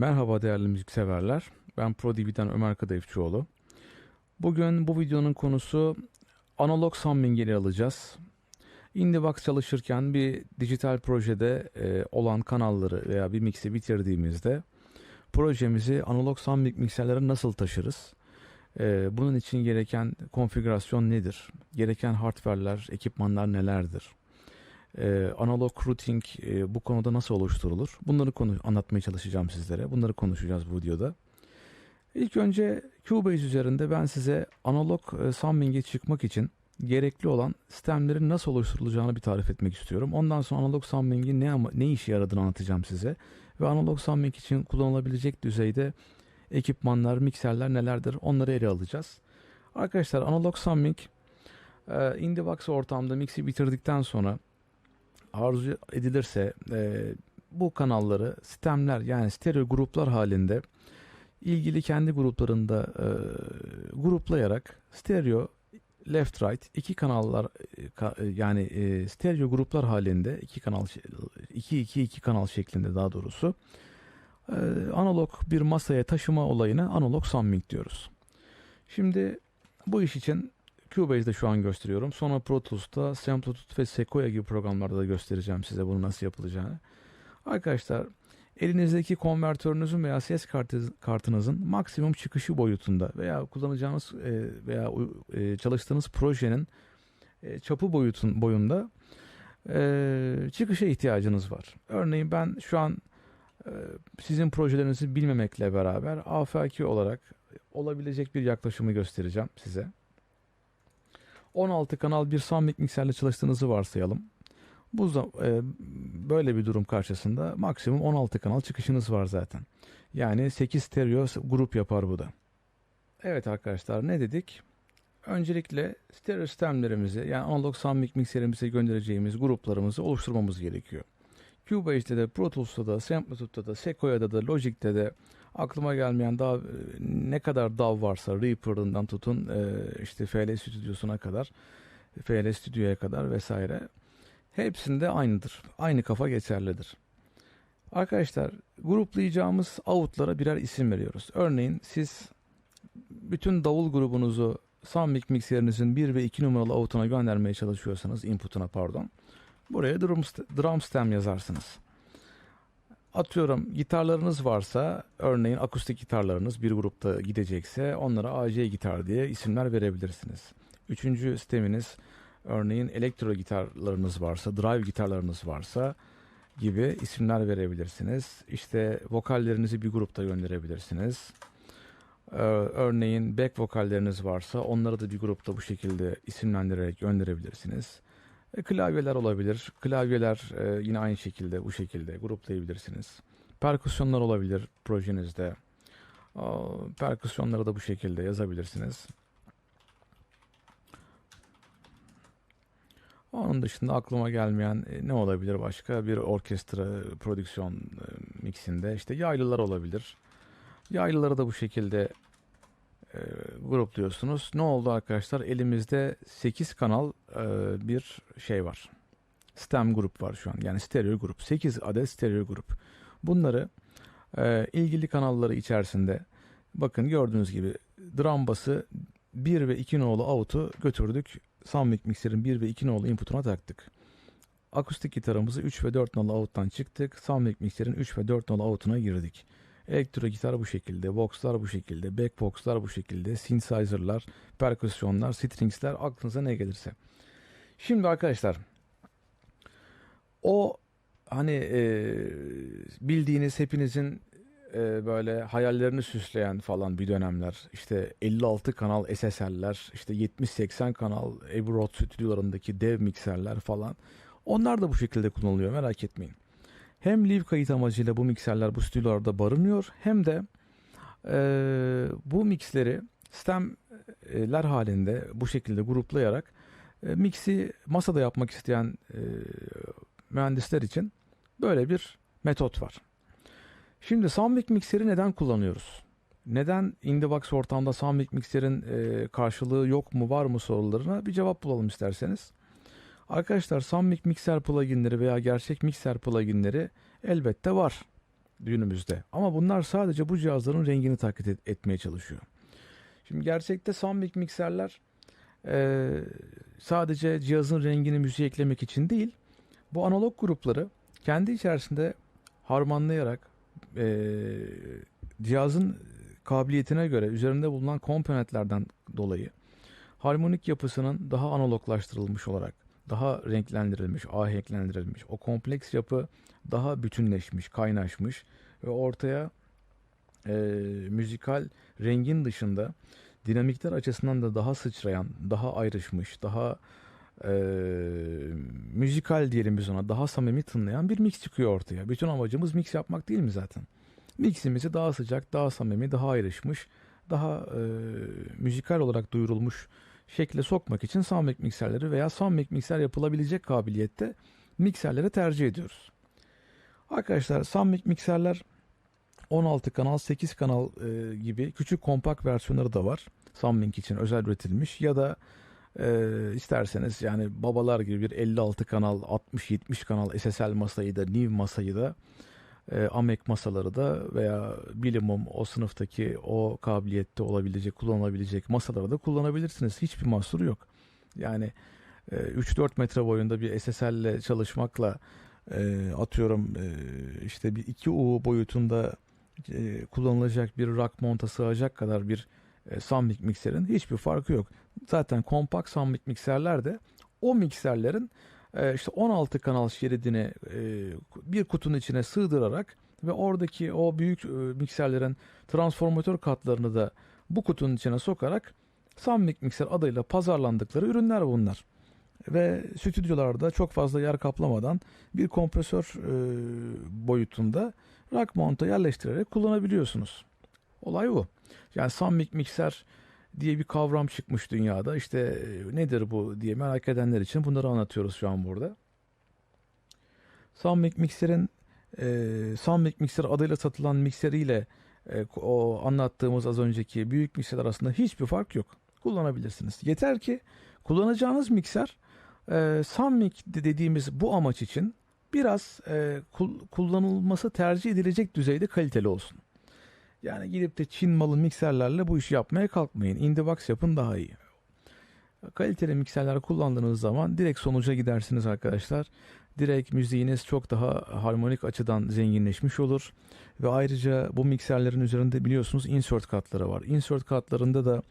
Merhaba değerli müzikseverler. Ben ProDV'den Ömer Kadayıfçıoğlu. Bugün bu videonun konusu analog ele alacağız. Indievox çalışırken bir dijital projede e, olan kanalları veya bir mixi bitirdiğimizde projemizi analog summing mikserlere nasıl taşırız? E, bunun için gereken konfigürasyon nedir? Gereken hardware'ler, ekipmanlar nelerdir? Ee, analog routing e, bu konuda nasıl oluşturulur? Bunları konu anlatmaya çalışacağım sizlere. Bunları konuşacağız bu videoda. İlk önce Cubase üzerinde ben size analog e, çıkmak için gerekli olan sistemlerin nasıl oluşturulacağını bir tarif etmek istiyorum. Ondan sonra analog summing'in ne ne işe yaradığını anlatacağım size. Ve analog summing için kullanılabilecek düzeyde ekipmanlar, mikserler nelerdir onları ele alacağız. Arkadaşlar analog summing e, Indievox ortamda mixi bitirdikten sonra arzu edilirse e, bu kanalları sistemler yani stereo gruplar halinde ilgili kendi gruplarında e, gruplayarak stereo left right iki kanallar e, e, yani e, stereo gruplar halinde iki kanal iki iki iki kanal şeklinde daha doğrusu e, analog bir masaya taşıma olayına analog summing diyoruz. Şimdi bu iş için Cubase'de şu an gösteriyorum. Sonra Pro Tools'ta, Samplitude ve Sequoia gibi programlarda da göstereceğim size bunu nasıl yapılacağını. Arkadaşlar elinizdeki konvertörünüzün veya ses kartı, kartınızın maksimum çıkışı boyutunda veya kullanacağınız e, veya e, çalıştığınız projenin e, çapı boyutun boyunda çıkışa ihtiyacınız var. Örneğin ben şu an sizin projelerinizi bilmemekle beraber afaki olarak olabilecek bir yaklaşımı göstereceğim size. 16 kanal bir Soundmix mikserle çalıştığınızı varsayalım. Bu e, böyle bir durum karşısında maksimum 16 kanal çıkışınız var zaten. Yani 8 stereo grup yapar bu da. Evet arkadaşlar ne dedik? Öncelikle stereo sistemlerimizi yani analog Soundmix mikserimize göndereceğimiz gruplarımızı oluşturmamız gerekiyor. Cubase'de de, Pro Tools'ta da, Samplitude'da da, Sequoia'da da, Logic'te de aklıma gelmeyen daha e, ne kadar DAW varsa Reaper'ından tutun e, işte FL Stüdyosu'na kadar FL Stüdyo'ya kadar vesaire hepsinde aynıdır. Aynı kafa geçerlidir. Arkadaşlar gruplayacağımız out'lara birer isim veriyoruz. Örneğin siz bütün davul grubunuzu Soundmix mikserinizin 1 ve 2 numaralı out'una göndermeye çalışıyorsanız input'una pardon. Buraya drum, drum stem yazarsınız atıyorum gitarlarınız varsa örneğin akustik gitarlarınız bir grupta gidecekse onlara AC gitar diye isimler verebilirsiniz. Üçüncü sisteminiz örneğin elektro gitarlarınız varsa, drive gitarlarınız varsa gibi isimler verebilirsiniz. İşte vokallerinizi bir grupta gönderebilirsiniz. Ee, örneğin back vokalleriniz varsa onları da bir grupta bu şekilde isimlendirerek gönderebilirsiniz. E, klavyeler olabilir. Klavyeler e, yine aynı şekilde bu şekilde gruplayabilirsiniz. Perküsyonlar olabilir projenizde. Perküsyonları da bu şekilde yazabilirsiniz. Onun dışında aklıma gelmeyen e, ne olabilir başka? Bir orkestra prodüksiyon mixinde işte yaylılar olabilir. Yaylıları da bu şekilde e, grupluyorsunuz. Ne oldu arkadaşlar? Elimizde 8 kanal e, bir şey var. Stem grup var şu an. Yani stereo grup. 8 adet stereo grup. Bunları e, ilgili kanalları içerisinde bakın gördüğünüz gibi drum bası 1 ve 2 nolu out'u götürdük. Soundmix mikserin 1 ve 2 nolu input'una taktık. Akustik gitarımızı 3 ve 4 nolu out'tan çıktık. Soundmix mikserin 3 ve 4 nolu out'una girdik. Elektro gitar bu şekilde, boxlar bu şekilde, backboxlar bu şekilde, synthesizer'lar, perküsyonlar, strings'ler aklınıza ne gelirse. Şimdi arkadaşlar o hani e, bildiğiniz hepinizin e, böyle hayallerini süsleyen falan bir dönemler işte 56 kanal SSL'ler işte 70-80 kanal Abbey Road stüdyolarındaki dev mikserler falan onlar da bu şekilde kullanılıyor merak etmeyin. Hem live kayıt amacıyla bu mikserler bu stüdyolarda barınıyor hem de e, bu mixleri stemler halinde bu şekilde gruplayarak e, mixi masada yapmak isteyen e, mühendisler için böyle bir metot var. Şimdi Soundmix mikseri neden kullanıyoruz? Neden Indievox ortamda Soundmix mikserin e, karşılığı yok mu var mı sorularına bir cevap bulalım isterseniz. Arkadaşlar Soundmix mikser pluginleri veya gerçek mikser pluginleri elbette var. günümüzde. Ama bunlar sadece bu cihazların rengini taklit et- etmeye çalışıyor. Şimdi gerçekte Soundmix mikserler e, sadece cihazın rengini müziğe eklemek için değil, bu analog grupları kendi içerisinde harmanlayarak e, cihazın kabiliyetine göre üzerinde bulunan komponentlerden dolayı harmonik yapısının daha analoglaştırılmış olarak daha renklendirilmiş, ahenklendirilmiş, o kompleks yapı daha bütünleşmiş, kaynaşmış ve ortaya e, müzikal rengin dışında dinamikler açısından da daha sıçrayan, daha ayrışmış, daha e, müzikal diyelim biz ona, daha samimi tınlayan bir mix çıkıyor ortaya. Bütün amacımız mix yapmak değil mi zaten? Miximizi daha sıcak, daha samimi, daha ayrışmış, daha e, müzikal olarak duyurulmuş şekle sokmak için soundback mikserleri veya soundback mikser yapılabilecek kabiliyette mikserleri tercih ediyoruz. Arkadaşlar soundback mikserler 16 kanal, 8 kanal e, gibi küçük kompakt versiyonları da var. Soundbank için özel üretilmiş ya da e, isterseniz yani babalar gibi bir 56 kanal, 60-70 kanal SSL masayı da, NIV masayı da e, AMEK masaları da veya bilimum o sınıftaki o kabiliyette olabilecek, kullanılabilecek masaları da kullanabilirsiniz. Hiçbir mahsuru yok. Yani e, 3-4 metre boyunda bir SSL ile çalışmakla e, atıyorum e, işte bir 2U boyutunda e, kullanılacak bir rack monta sığacak kadar bir e, Soundmic mikserin hiçbir farkı yok. Zaten kompakt Soundmic mikserler de o mikserlerin e, işte 16 kanal şeridini e, bir kutunun içine sığdırarak ve oradaki o büyük e, mikserlerin transformatör katlarını da bu kutunun içine sokarak Soundmic mikser adıyla pazarlandıkları ürünler bunlar. Ve stüdyolarda çok fazla yer kaplamadan bir kompresör e, boyutunda rack mount'a yerleştirerek kullanabiliyorsunuz. Olay bu. Yani Soundmic mikser diye bir kavram çıkmış dünyada. İşte e, nedir bu diye merak edenler için bunları anlatıyoruz şu an burada. Soundmic mikserin e, Soundmic mikser adıyla satılan mikseriyle e, o anlattığımız az önceki büyük mikser arasında hiçbir fark yok. Kullanabilirsiniz. Yeter ki kullanacağınız mikser e, Soundmic dediğimiz bu amaç için biraz e, kul- kullanılması tercih edilecek düzeyde kaliteli olsun. Yani gidip de Çin malı mikserlerle bu işi yapmaya kalkmayın. Indiebox yapın daha iyi. Kaliteli mikserler kullandığınız zaman direkt sonuca gidersiniz arkadaşlar. Direkt müziğiniz çok daha harmonik açıdan zenginleşmiş olur. Ve ayrıca bu mikserlerin üzerinde biliyorsunuz insert katları var. Insert katlarında da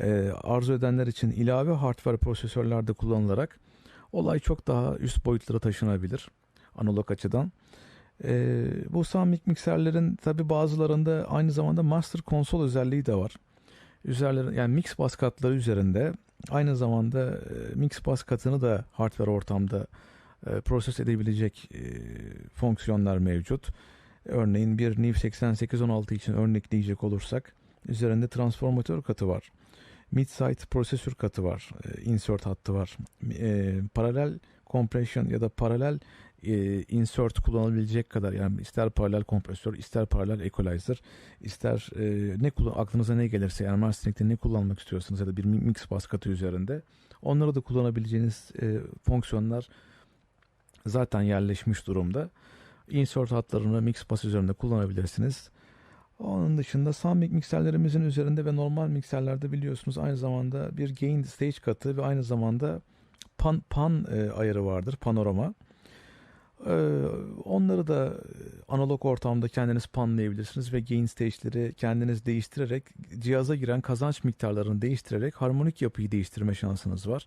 e, arzu edenler için ilave hardware prosesörlerde kullanılarak olay çok daha üst boyutlara taşınabilir analog açıdan. Ee, bu Soundmic mikserlerin tabi bazılarında aynı zamanda master konsol özelliği de var. Üzerleri yani mix bas katları üzerinde aynı zamanda e, mix bas katını da hardware ortamda e, proses edebilecek e, fonksiyonlar mevcut. Örneğin bir NIV 8816 için örnekleyecek olursak üzerinde transformatör katı var. Mid-site prosesör katı var. E, insert hattı var. E, paralel compression ya da paralel e, insert kullanılabilecek kadar yani ister paralel kompresör, ister paralel equalizer, ister e, ne kullan aklınıza ne gelirse yani mastering'de ne kullanmak istiyorsanız ya da bir mix bas katı üzerinde onları da kullanabileceğiniz e, fonksiyonlar zaten yerleşmiş durumda. Insert hatlarını mix bas üzerinde kullanabilirsiniz. Onun dışında Soundmic mikserlerimizin üzerinde ve normal mikserlerde biliyorsunuz aynı zamanda bir gain stage katı ve aynı zamanda pan, pan e, ayarı vardır, panorama. Ee, onları da analog ortamda kendiniz panlayabilirsiniz ve gain stage'leri kendiniz değiştirerek cihaza giren kazanç miktarlarını değiştirerek harmonik yapıyı değiştirme şansınız var.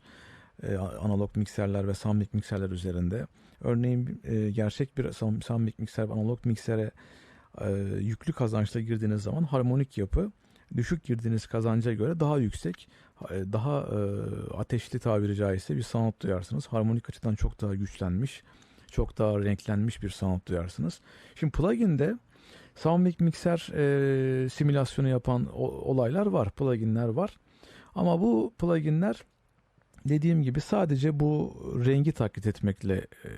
Ee, analog mikserler ve soundmic mikserler üzerinde. Örneğin e, gerçek bir soundmic mikser ve analog miksere e, yüklü kazançla girdiğiniz zaman harmonik yapı düşük girdiğiniz kazanca göre daha yüksek, e, daha e, ateşli tabiri caizse bir sound duyarsınız. Harmonik açıdan çok daha güçlenmiş çok daha renklenmiş bir sound duyarsınız. Şimdi plugin'de Soundmic mikser e, simülasyonu yapan o, olaylar var, pluginler var. Ama bu pluginler dediğim gibi sadece bu rengi taklit etmekle e,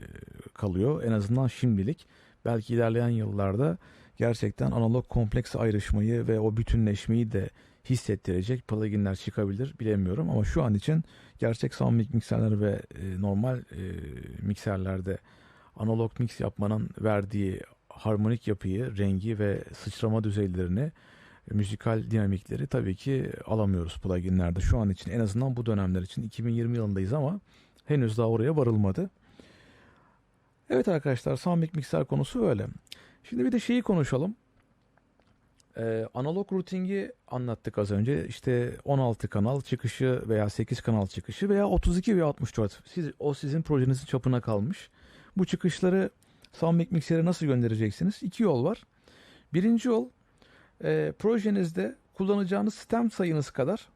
kalıyor. En azından şimdilik. Belki ilerleyen yıllarda gerçekten analog kompleks ayrışmayı ve o bütünleşmeyi de hissettirecek pluginler çıkabilir bilemiyorum. Ama şu an için gerçek Soundmic mikserler ve e, normal e, mikserlerde analog mix yapmanın verdiği harmonik yapıyı, rengi ve sıçrama düzeylerini, müzikal dinamikleri tabii ki alamıyoruz pluginlerde. Şu an için en azından bu dönemler için 2020 yılındayız ama henüz daha oraya varılmadı. Evet arkadaşlar Soundmix mikser konusu öyle. Şimdi bir de şeyi konuşalım. Ee, analog routing'i anlattık az önce. İşte 16 kanal çıkışı veya 8 kanal çıkışı veya 32 veya 64. Siz, o sizin projenizin çapına kalmış. Bu çıkışları Soundmix miksere nasıl göndereceksiniz? İki yol var. Birinci yol e, projenizde kullanacağınız sistem sayınız kadar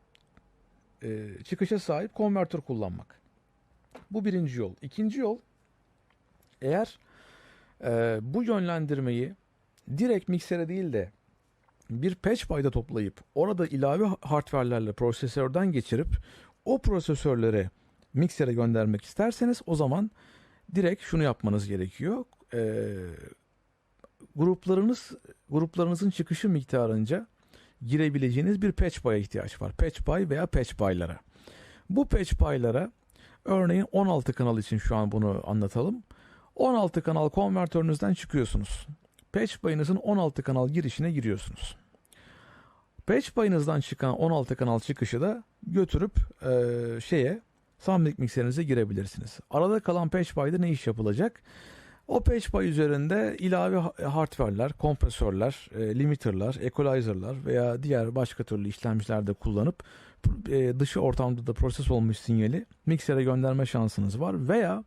e, çıkışa sahip konvertör kullanmak. Bu birinci yol. İkinci yol eğer e, bu yönlendirmeyi direkt miksere değil de bir patch payda toplayıp orada ilave hardware'lerle prosesörden geçirip o prosesörleri miksere göndermek isterseniz o zaman direkt şunu yapmanız gerekiyor. E, gruplarınız gruplarınızın çıkışı miktarınca girebileceğiniz bir patch pay'a ihtiyaç var. Patch pay veya patch paylara. Bu patch paylara örneğin 16 kanal için şu an bunu anlatalım. 16 kanal konvertörünüzden çıkıyorsunuz. Patch payınızın 16 kanal girişine giriyorsunuz. Patch payınızdan çıkan 16 kanal çıkışı da götürüp e, şeye Soundmix mikserinize girebilirsiniz. Arada kalan patch payda ne iş yapılacak? O patch pay üzerinde ilave hardware'ler, kompresörler, e, limiter'lar, equalizer'lar veya diğer başka türlü işlemcilerde kullanıp e, dışı ortamda da proses olmuş sinyali miksere gönderme şansınız var veya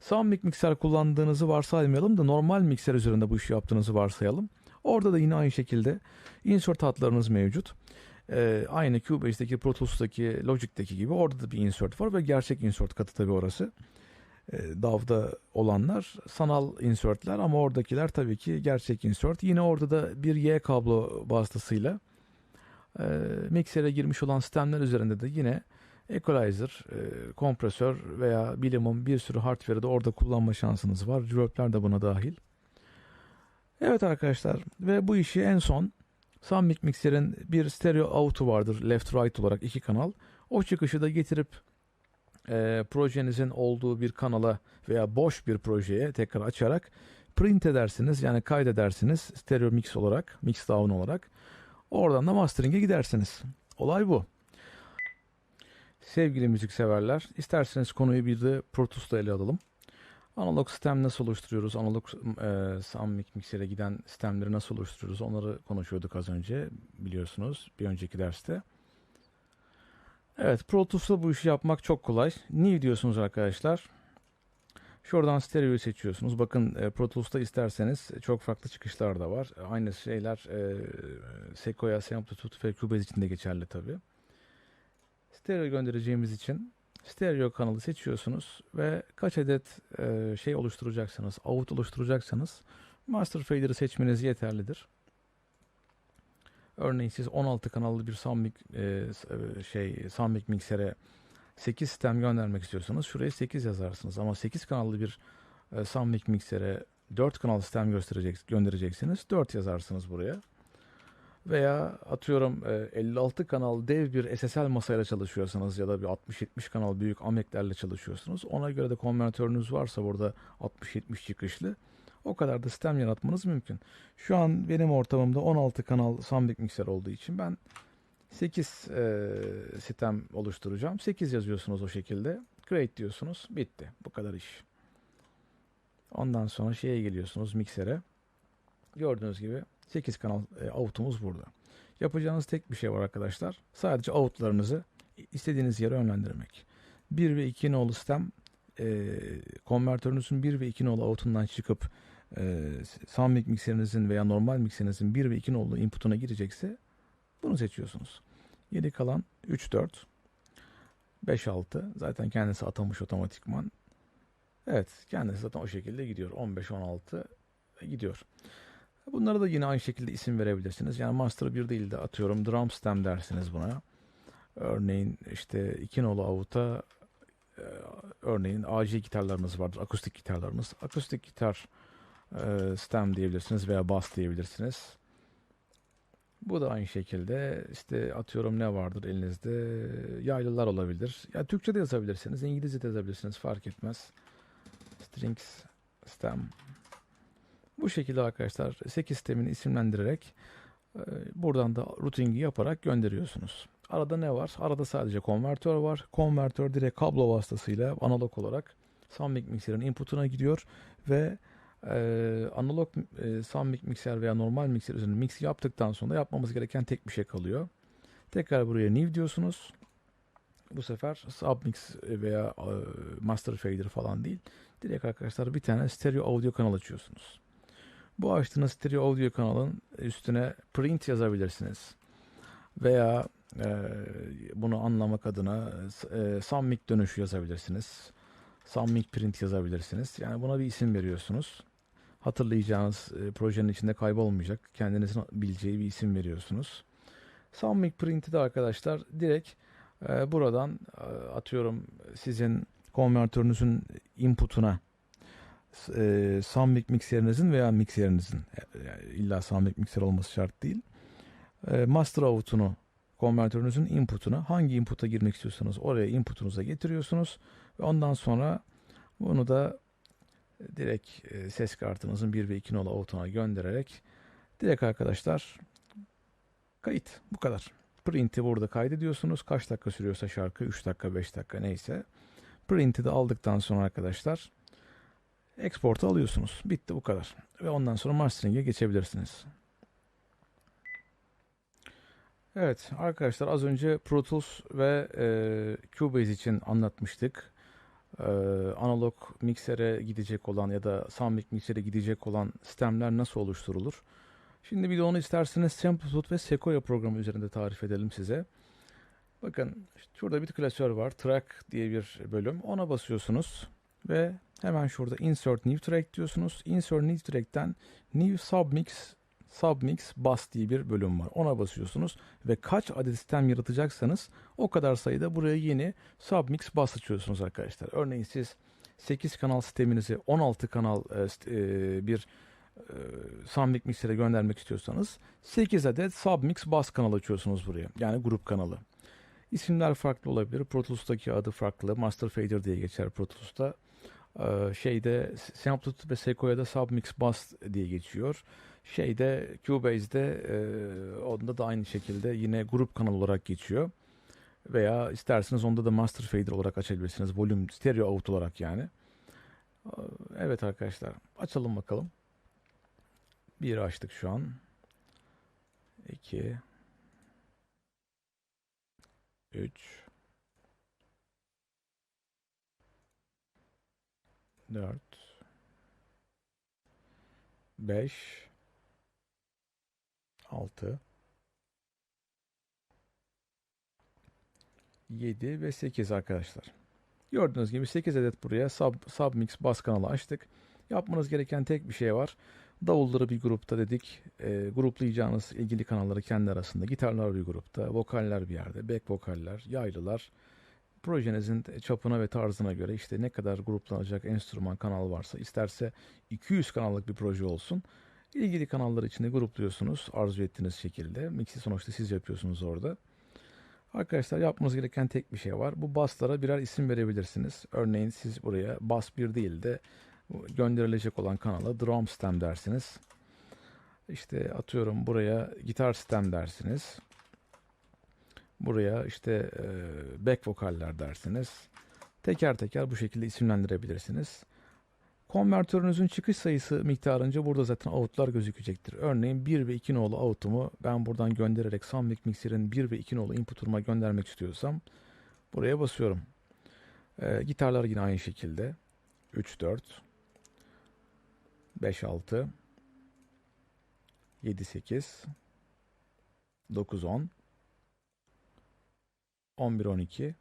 Soundmix mikser kullandığınızı varsaymayalım da normal mikser üzerinde bu işi yaptığınızı varsayalım. Orada da yine aynı şekilde insert hatlarınız mevcut. Ee, aynı Cubase'deki, Pro Tools'taki, Logic'teki gibi orada da bir insert var ve gerçek insert katı tabii orası. Ee, DAW'da olanlar sanal insertler ama oradakiler tabii ki gerçek insert. Yine orada da bir Y kablo vasıtasıyla e, miksere girmiş olan sistemler üzerinde de yine equalizer, e, kompresör veya bilimum bir sürü hardware'ı da orada kullanma şansınız var. Reverb'ler de buna dahil. Evet arkadaşlar ve bu işi en son Soundmix Mixer'in bir stereo out'u vardır left right olarak iki kanal. O çıkışı da getirip e, projenizin olduğu bir kanala veya boş bir projeye tekrar açarak print edersiniz yani kaydedersiniz stereo mix olarak mix down olarak oradan da mastering'e gidersiniz. Olay bu. Sevgili müzik severler, isterseniz konuyu bir de Pro Tools'ta ele alalım. Analog sistem nasıl oluşturuyoruz? Analog e, Soundmix miksere giden sistemleri nasıl oluşturuyoruz? Onları konuşuyorduk az önce biliyorsunuz bir önceki derste. Evet Pro Tools'ta bu işi yapmak çok kolay. Niye diyorsunuz arkadaşlar? Şuradan stereoyu seçiyorsunuz. Bakın e, Pro Tools'ta isterseniz çok farklı çıkışlar da var. Aynı şeyler e, Sequoia, Samplitude ve Cubase için de geçerli tabii. Stereo göndereceğimiz için stereo kanalı seçiyorsunuz ve kaç adet e, şey oluşturacaksanız, out oluşturacaksanız master fader'ı seçmeniz yeterlidir. Örneğin siz 16 kanallı bir Soundmix e, şey Soundmix miksere 8 sistem göndermek istiyorsanız şuraya 8 yazarsınız ama 8 kanallı bir e, Soundmix miksere 4 kanal sistem gösterecek, göndereceksiniz. 4 yazarsınız buraya. Veya atıyorum 56 kanal dev bir SSL masayla çalışıyorsanız ya da bir 60-70 kanal büyük ameklerle çalışıyorsunuz. Ona göre de konvertörünüz varsa burada 60-70 çıkışlı o kadar da sistem yaratmanız mümkün. Şu an benim ortamımda 16 kanal Soundmix mikser olduğu için ben 8 e, sistem oluşturacağım. 8 yazıyorsunuz o şekilde. Create diyorsunuz. Bitti. Bu kadar iş. Ondan sonra şeye geliyorsunuz miksere. Gördüğünüz gibi 8 kanal e, out'umuz burada. Yapacağınız tek bir şey var arkadaşlar. Sadece out'larınızı istediğiniz yere yönlendirmek. 1 ve 2 nolu sistem e, konvertörünüzün 1 ve 2 nolu out'undan çıkıp e, Soundmix mikserinizin veya normal mikserinizin 1 ve 2 nolu input'una girecekse bunu seçiyorsunuz. Geri kalan 3, 4, 5, 6 zaten kendisi atamış otomatikman. Evet kendisi zaten o şekilde gidiyor. 15, 16 gidiyor. Bunlara da yine aynı şekilde isim verebilirsiniz. Yani master 1 değil de atıyorum drum stem dersiniz buna. Örneğin işte 2 nolu avuta e, örneğin AC gitarlarınız vardır. Akustik gitarlarınız. Akustik gitar e, stem diyebilirsiniz veya bass diyebilirsiniz. Bu da aynı şekilde işte atıyorum ne vardır elinizde yaylılar olabilir. Ya Türkçe de yazabilirsiniz, İngilizce de yazabilirsiniz fark etmez. Strings stem Bu şekilde arkadaşlar 8 sistemini isimlendirerek e, buradan da routingi yaparak gönderiyorsunuz. Arada ne var? Arada sadece konvertör var. Konvertör direkt kablo vasıtasıyla analog olarak Soundmix mikserin inputuna gidiyor ve e, analog e, mikser veya normal mikser üzerinde mix yaptıktan sonra yapmamız gereken tek bir şey kalıyor. Tekrar buraya new diyorsunuz. Bu sefer submix veya e, master fader falan değil. Direkt arkadaşlar bir tane stereo audio kanal açıyorsunuz. Bu açtığınız stereo audio kanalın üstüne print yazabilirsiniz. Veya e, bunu anlamak adına e, Summit dönüşü yazabilirsiniz. Summit print yazabilirsiniz. Yani buna bir isim veriyorsunuz. Hatırlayacağınız e, projenin içinde kaybolmayacak. Kendinizin bileceği bir isim veriyorsunuz. Summit print'i de arkadaşlar direkt e, buradan e, atıyorum sizin konvertörünüzün input'una e, Soundmix mikserinizin veya mikserinizin yani illa Soundmix mikser olması şart değil. E, master out'unu konvertörünüzün input'una hangi input'a girmek istiyorsanız oraya input'unuza getiriyorsunuz ve ondan sonra bunu da direkt e, ses kartınızın 1 ve 2 nolu out'una göndererek direkt arkadaşlar kayıt bu kadar. Print'i burada kaydediyorsunuz. Kaç dakika sürüyorsa şarkı 3 dakika 5 dakika neyse. Print'i de aldıktan sonra arkadaşlar export'u alıyorsunuz. Bitti bu kadar. Ve ondan sonra mastering'e geçebilirsiniz. Evet arkadaşlar az önce Pro Tools ve e, Cubase için anlatmıştık. E, analog miksere gidecek olan ya da Soundmix miksere gidecek olan sistemler nasıl oluşturulur? Şimdi bir de onu isterseniz Samplitude ve Sequoia programı üzerinde tarif edelim size. Bakın şurada bir klasör var. Track diye bir bölüm. Ona basıyorsunuz ve hemen şurada Insert New Track diyorsunuz. Insert New Track'ten New Submix Submix Bus diye bir bölüm var. Ona basıyorsunuz ve kaç adet sistem yaratacaksanız o kadar sayıda buraya yeni Submix Bus açıyorsunuz arkadaşlar. Örneğin siz 8 kanal sisteminizi 16 kanal e, bir e, Submix miksere göndermek istiyorsanız 8 adet Submix Bus kanal açıyorsunuz buraya. Yani grup kanalı. İsimler farklı olabilir. Pro Tools'taki adı farklı. Master Fader diye geçer Pro Tools'ta. Ee, şeyde Samplitude ve Sequoia'da Submix Bus diye geçiyor. Şeyde Cubase'de e, onda da aynı şekilde yine grup kanal olarak geçiyor. Veya isterseniz onda da Master Fader olarak açabilirsiniz. Volüm stereo out olarak yani. Ee, evet arkadaşlar açalım bakalım. Bir açtık şu an. 2 3 4 5 6 7 ve 8 arkadaşlar. Gördüğünüz gibi 8 adet buraya sub, submix bas kanalı açtık. Yapmanız gereken tek bir şey var. Davulları bir grupta dedik. E, gruplayacağınız ilgili kanalları kendi arasında. Gitarlar bir grupta, vokaller bir yerde, back vokaller, yaylılar. Projenizin çapına ve tarzına göre işte ne kadar gruplanacak enstrüman kanal varsa isterse 200 kanallık bir proje olsun. İlgili kanallar içinde grupluyorsunuz arzu ettiğiniz şekilde. Mixi sonuçta siz yapıyorsunuz orada. Arkadaşlar yapmanız gereken tek bir şey var. Bu baslara birer isim verebilirsiniz. Örneğin siz buraya bas 1 değil de gönderilecek olan kanala drum stem dersiniz. İşte atıyorum buraya gitar stem dersiniz. Buraya işte e, back vokaller dersiniz. Teker teker bu şekilde isimlendirebilirsiniz. Konvertörünüzün çıkış sayısı miktarınca burada zaten out'lar gözükecektir. Örneğin 1 ve 2 nolu out'umu ben buradan göndererek Soundmix Mixer'in 1 ve 2 nolu input'uma göndermek istiyorsam buraya basıyorum. E, gitarlar yine aynı şekilde. 3 4 5 6 7 8 9 10 11 12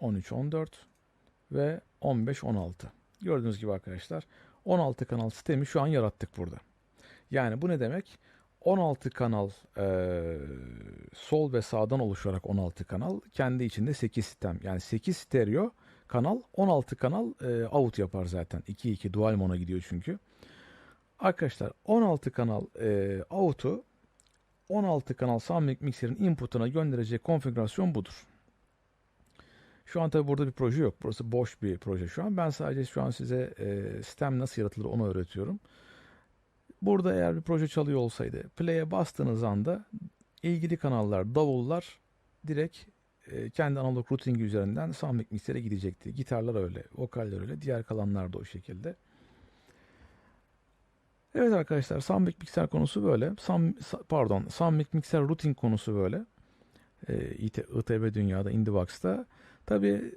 13 14 ve 15 16. Gördüğünüz gibi arkadaşlar 16 kanal sistemi şu an yarattık burada. Yani bu ne demek? 16 kanal e, sol ve sağdan oluşarak 16 kanal kendi içinde 8 sistem yani 8 stereo kanal 16 kanal e, out yapar zaten 2-2 dual mono gidiyor çünkü. Arkadaşlar 16 kanal e, out'u 16 kanal Soundmix mikserin input'una gönderecek konfigürasyon budur. Şu an tabii burada bir proje yok. Burası boş bir proje şu an. Ben sadece şu an size e, sistem nasıl yaratılır onu öğretiyorum. Burada eğer bir proje çalıyor olsaydı play'e bastığınız anda ilgili kanallar, davullar direkt e, kendi analog routing üzerinden soundmic miksere gidecekti. Gitarlar öyle, vokaller öyle, diğer kalanlar da o şekilde. Evet arkadaşlar, soundmic mikser konusu böyle. Sam, pardon, soundmic mikser routing konusu böyle. E, İT, ITB dünyada, Indiebox'ta. Tabii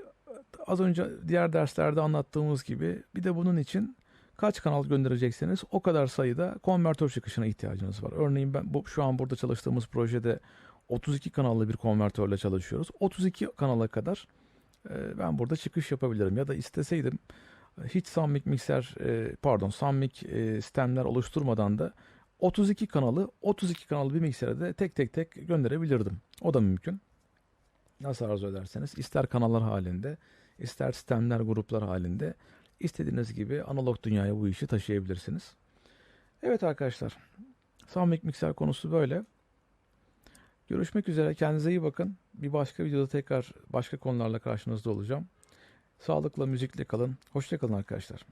az önce diğer derslerde anlattığımız gibi bir de bunun için kaç kanal gönderecekseniz o kadar sayıda konvertör çıkışına ihtiyacınız var. Örneğin ben bu, şu an burada çalıştığımız projede 32 kanallı bir konvertörle çalışıyoruz. 32 kanala kadar e, ben burada çıkış yapabilirim ya da isteseydim hiç Summit mikser e, pardon Summit e, sistemler oluşturmadan da 32 kanalı 32 kanallı bir miksere de tek tek tek gönderebilirdim. O da mümkün. Nasıl arzu ederseniz ister kanallar halinde ister sistemler gruplar halinde istediğiniz gibi analog dünyaya bu işi taşıyabilirsiniz. Evet arkadaşlar. Soundmic mikser konusu böyle. Görüşmek üzere. Kendinize iyi bakın. Bir başka videoda tekrar başka konularla karşınızda olacağım. Sağlıkla, müzikle kalın. Hoşçakalın arkadaşlar.